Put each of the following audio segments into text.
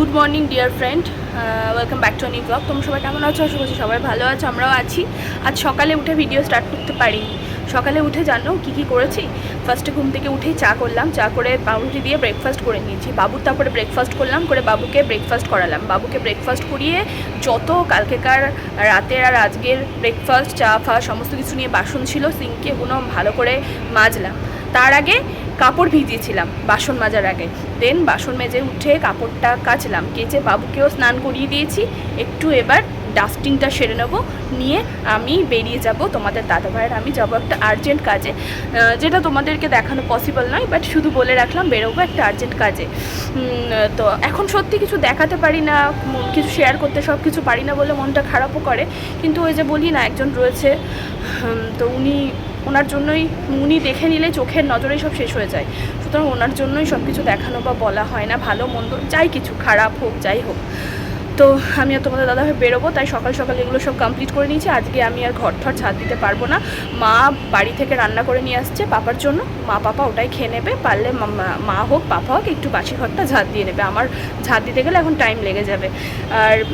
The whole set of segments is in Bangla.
Good morning dear friend welcome back to new blog তোমরা সবাই কেমন আছো? আশা করছি সবাই ভালো আছো, আমরাও আছি। আজ সকালে উঠে ভিডিও স্টার্ট করতে পারিনি। সকালে উঠে জানো কি কি করেছি? ফার্স্টে ঘুম থেকে উঠেই চা করলাম। চা করে পাউরুটি দিয়ে ব্রেকফাস্ট করে নিয়েছি। বাবুর তারপরে ব্রেকফাস্ট করলাম, করে বাবুকে ব্রেকফাস্ট করালাম। বাবুকে ব্রেকফাস্ট করিয়ে যত কালকেকার রাতের আর আজকের ব্রেকফাস্ট চা, ফা, সমস্ত কিছু নিয়ে বাসন ছিল সিঙ্কে ওগুলো ভালো করে মাজলাম। তার আগে কাপড় ভিজিয়েছিলাম বাসন মাজার আগে। দেন বাসন মেজে উঠে কাপড়টা কাচলাম, কেচে বাবুকেও স্নান করিয়ে দিয়েছি। একটু এবার ডাস্টিংটা সেরে নেব, নিয়ে আমি বেরিয়ে যাব তোমাদের দাদা ভাইয়ের আমি যাব একটা আর্জেন্ট কাজে। যেটা তোমাদেরকে দেখানো পসিবল নয় বাট শুধু বলে রাখলাম বেরোবো একটা আর্জেন্ট কাজে। তো এখন সত্যি কিছু দেখাতে পারি না কিছু শেয়ার করতে সব কিছু পারি না বলে মনটা খারাপও করে। কিন্তু ওই যে বলি না, একজন রয়েছে তো উনি ওনার জন্যই উনি দেখে নিলে চোখের নজরেই সব শেষ হয়ে যায়। সুতরাং ওনার জন্যই সব কিছু দেখানো বা বলা হয় না, ভালো, মন্দ, যাই কিছু, খারাপ হোক, যাই হোক। তো আমি আর তোমাদের দাদা বেরোবো, তাই সকাল সকাল এগুলো সব কমপ্লিট করে নিয়েছি। আজকে আমি আর ঘর ঠর ছাদ দিতে পারব না। মা বাড়ি থেকে রান্না করে নিয়ে আসছে পাপার জন্য। মা, পাপা ওটাই খেয়ে নেবে, পারলে মা- হোক, পাপা হোক, একটু বাসি ঘরটা ঝাঁট দিয়ে নেবে। আমার ঝাঁট দিতে গেলে এখন টাইম লেগে যাবে। আর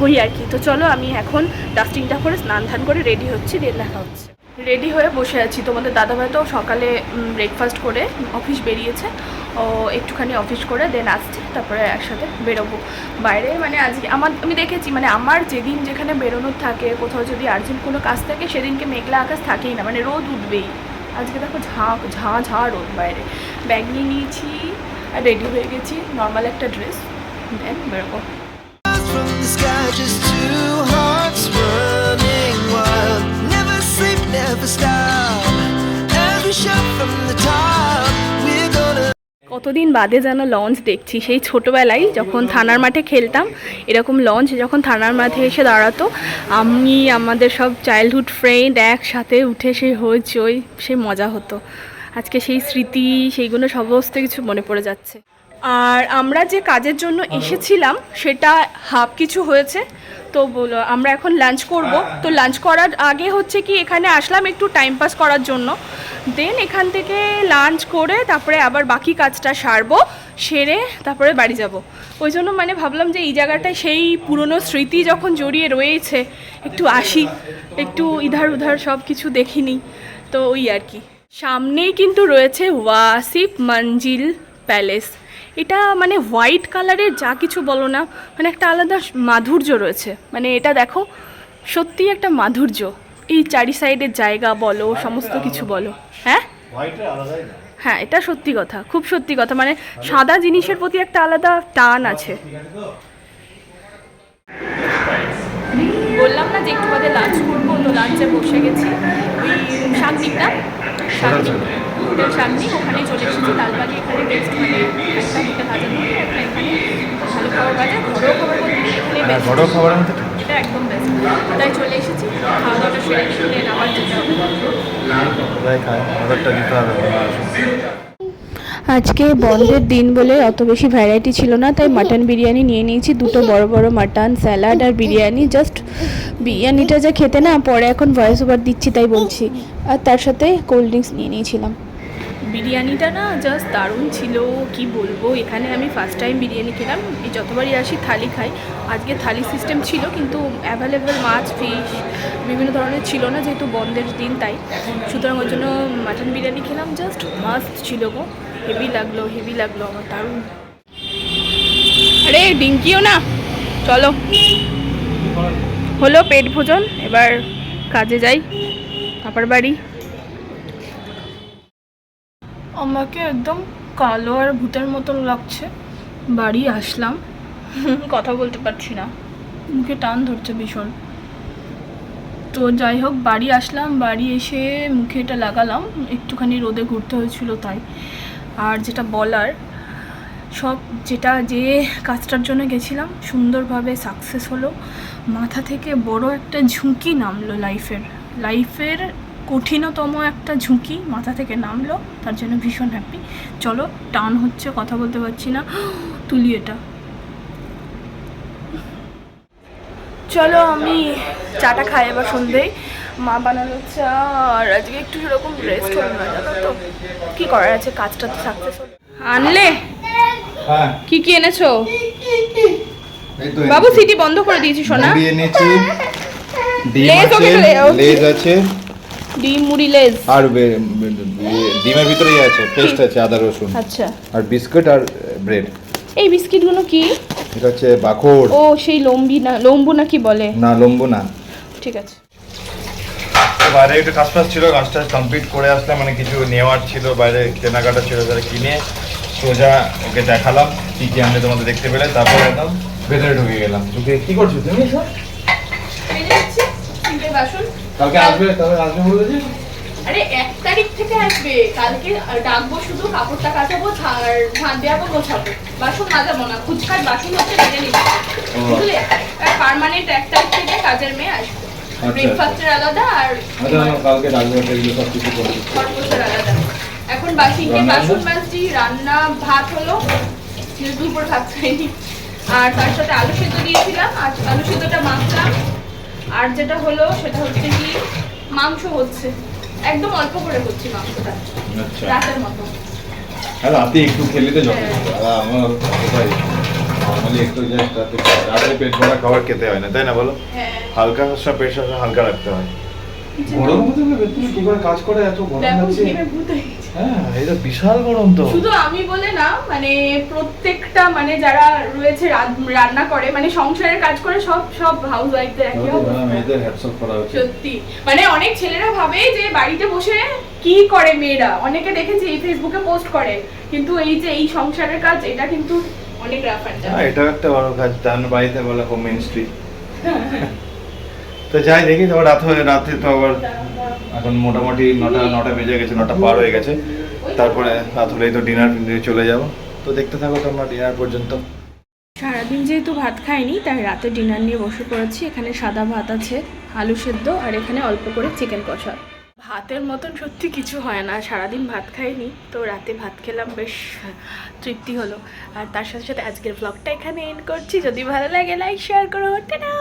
ওই আর কি। তো চলো আমি এখন ডাস্টিংটা করে স্নান ধান করে রেডি হচ্ছি দিয়ে দেখা হচ্ছে। রেডি হয়ে বসে আছি। তোমাদের দাদাভাই তো সকালে ব্রেকফাস্ট করে অফিস বেরিয়েছে। ও একটুখানি অফিস করে দেন আসছে, তারপরে একসাথে বেরোবো। বাইরে মানে আজকে আমার, আমি দেখেছি মানে আমার যেদিন যেখানে বেরোনোর থাকে, কোথাও যদি আর্জেন্ট কোনো কাজ থাকে, সেদিনকে মেঘলা আকাশ থাকেই না মানে রোদ উঠবেই। আজকে দেখো ঝাঁ ঝাঁ ঝাঁ রোদ বাইরে। ব্যাগ নিয়ে নিয়েছি আর রেডি হয়ে গেছি নর্মাল একটা ড্রেস দেন বেরোবো। কতদিন বাদে যেন লঞ্চ দেখছি। সেই ছোটোবেলায় যখন থানার মাঠে খেলতাম এরকম লঞ্চ যখন থানার মাঠে এসে দাঁড়াতো আমি আমাদের সব চাইল্ডহুড ফ্রেন্ড একসাথে উঠে সেই হইচই সে মজা হতো। আজকে সেই স্মৃতি সেইগুলো সমস্ত কিছু মনে পড়ে যাচ্ছে। আর আমরা যে কাজের জন্য এসেছিলাম সেটা হাফ কিছু হয়েছে। তো বলো আমরা এখন লাঞ্চ করব। তো লাঞ্চ করার আগে হচ্ছে কি এখানে আসলাম একটু টাইম পাস করার জন্য। দেন এখান থেকে লাঞ্চ করে তারপরে আবার বাকি কাজটা সারবো, সেরে তারপরে বাড়ি যাব। ওই জন্য মানে ভাবলাম যে এই জায়গাটায় সেই পুরনো স্মৃতি যখন জড়িয়ে রয়েছে, একটু আসি, একটু ইধার উধার সব কিছু দেখিনি, তো ওই আর কি। সামনেই কিন্তু রয়েছে ওয়াসিফ মঞ্জিল প্যালেস। এটা মানে হোয়াইট কালারের যা কিছু বলো না মানে একটা আলাদা মাধুর্য রয়েছে। মানে এটা দেখো, সত্যিই একটা মাধুর্য। এই চারি সাইডের জায়গা বলো সমস্ত কিছু বলো। হ্যাঁ? হ্যাঁ এটা সত্যি কথা খুব সত্যি কথা। মানে সাদা জিনিসের প্রতি একটা আলাদা টান আছে। বললাম না যে একটু বাদে লাঞ্চ করব তো লাঞ্চে বসে গেছি। ওই শান্তিটা শান্তি হোটেল শান্তি ওখানে চলে এসেছি। লালবাগে এখানে বেস্ট মানে একটা হোটেল হাজার এখানে ভালো খাবার বাজে ঘরোয়া খাবার বলতে এখানে হ্যাঁ, ঘরোয়া খাবারের একদম বেস্ট তাই চলে এসেছি। খাওয়া দাওয়াটা সেরে দেন আবার যেতে হবে। অর্ডারটা দিতে হবে। আজকে বন্ধের দিন বলে অত বেশি ভ্যারাইটি ছিল না তাই মাটন বিরিয়ানি নিয়ে নিয়েছি। দুটো বড় বড় মাটন স্যালাড আর বিরিয়ানি। জাস্ট বিরিয়ানিটা যা খেতে না পরে এখন ভয়েস ওভার দিচ্ছি তাই বলছি। আর তার সাথে কোল্ড ড্রিঙ্কস নিয়ে নিয়েছিলাম। বিরিয়ানিটা না জাস্ট দারুণ ছিল, কি বলব? এখানে আমি ফার্স্ট টাইম বিরিয়ানি খেলাম। এই যতবারই আসি, থালি খাই। আজকে থালি সিস্টেম ছিল, কিন্তু অ্যাভেলেবেল মাছ ফিশ বিভিন্ন ধরনের ছিল না, যেহেতু বন্ধের দিন, তাই। সুতরাং ওই জন্য মাটন বিরিয়ানি খেলাম জাস্ট মাস্ট ছিল গো। হেভি লাগল হেভি লাগল, আমার দারুণ। আরে, ডিঙ্কিও না। চলো। হলো পেট ভোজন, এবার কাজে যাই, পাপার বাড়ি। আমাকে একদম কালো আর ভূতের মতন লাগছে। বাড়ি আসলাম। কথা বলতে পারছি না। মুখে টান ধরছে ভীষণ। তো যাই হোক বাড়ি আসলাম বাড়ি এসে মুখে এটা লাগালাম। একটুখানি রোদে ঘুরতে হয়েছিল তাই। আর যেটা বলার সব যেটা যে কাজটার জন্য গেছিলাম সুন্দরভাবে সাকসেস হলো। মাথা থেকে বড় একটা ঝুঁকি নামলো লাইফের লাইফের কঠিনতম একটা ঝুঁকি মাথা থেকে নামলো তার জন্য ভীষণ হ্যাপি চলো টান হচ্ছে কথা বলতে পারছি না। তুলি এটা। চলো আমি চাটা খাই এবার সন্ধ্যেই মা বানানো চা আর আজকে একটু সেরকম রেস্ট হলো না জানো তো? কী করার আছে? কাজটা তো সাকসেস হলো। আনলে? হ্যাঁ। কি কি এনেছো? বাবু সিটি বন্ধ করে দিয়েছি সোনা। লেজ আছে। ডিম মুড়ি লেজ? আর বে- বে- বে- ডিমের ভিতরেই আছে পেস্ট আছে আদা রসুন। আচ্ছা। আর বিস্কুট আর ব্রেড। এই বিস্কিটগুলো কি? এটা হচ্ছে বাকর। ও সেই লম্বি না লম্বু না কি বলে? না লম্বু না। ঠিক আছে। বাইরে একটু কাজ টাজ ছিল কাজ টাজ কমপ্লিট করে আসলাম মানে কিছু নেওয়ার ছিল বাইরে কেনাকাটা ছিল তাহলে কিনে সোজা ওকে দেখালাম কি কি আনলে তোমাদের দেখতে পেলে তারপর একদম ভেতরে ঢুকে গেলাম। ঢুকে কি করছ তুমি সব বাসন। কালকে আসবে? তবে আসবে বলে যে আরে এক তারিখ থেকে আসবে। কালকে ডাকবো শুধু কাপড়টা কাচাবো আর ঝাঁট দেওয়াবো গোছাবো। বাসন মাজাবো না ফুচকার বাসন হচ্ছে কেটে নিবো। বুঝলে? পার্মানেন্ট এক তারিখ থেকে কাজের মেয়ে আসবে। আচ্ছা। ব্রেকফাস্টের আলাদা আর আচ্ছা কালকে ডাকবে এগুলো সব কিছু করে খরগোশের আলাদা। এখন বাসিকে বাসন মাজছি রান্না ভাত হলো দুপুর ভাত খাইনি। আর তার সাথে আলু সেদ্ধ দিয়েছিলাম আর আলু সেদ্ধটা মাখলাম। আর যেটা হলো সেটা হচ্ছে কি মাংস হচ্ছে। একদম অল্প করে হচ্ছে মাংসটা। আচ্ছা। রাতের মতো। রাতে একটু খেলে তো যথেষ্ট আমার নর্মালি একটু জাস্ট রাতে রাতে পেট ভরা খাবার খেতে হয় না তাই না বলো? হ্যাঁ। হালকা হালকা পেট হালকা রাখতে হয়। গরম হতে তুমি কি করে কাজ করে? এত গরম লাগছে। হয়ে এটা বিশাল গরম তো। শুধু আমি বলে না মানে প্রত্যেকটা মানে যারা রয়েছে রান্না করে মানে সংসারের কাজ করে সব সব হাউস ওয়াইফদের একই সত্যি। মানে অনেক ছেলেরা ভাবে যে বাড়িতে বসে কি করে মেয়েরা। অনেকে দেখেছি এই ফেসবুকে পোস্ট করে কিন্তু এই যে এই সংসারের কাজ এটা কিন্তু অনেক রাফ হ্যাঁ এটাও একটা বড় কাজ তার বাড়িতে বলে হোম মিনিস্ট্রি তো যাই দেখি তো রাত হয়ে রাতে তো আবার এখন মোটামুটি নটা নটা বেজে গেছে, নটা পার হয়ে গেছে। তারপরে রাত হলেই তো ডিনার চলে যাব। তো দেখতে থাকো তোমরা ডিনার পর্যন্ত। সারাদিন যেহেতু ভাত খাইনি, তাই রাতে ডিনার নিয়ে বসে পড়েছি। এখানে সাদা ভাত আছে, আলু সেদ্ধ, আর এখানে অল্প করে চিকেন কষা। ভাতের মতন সত্যি কিছু হয় না। সারাদিন ভাত খাইনি, তো রাতে ভাত খেলাম, বেশ তৃপ্তি হলো। আর তার সাথে সাথে আজকের ব্লগটা এখানে এন্ড করছি। যদি ভালো লাগে লাইক শেয়ার করো। টাটা!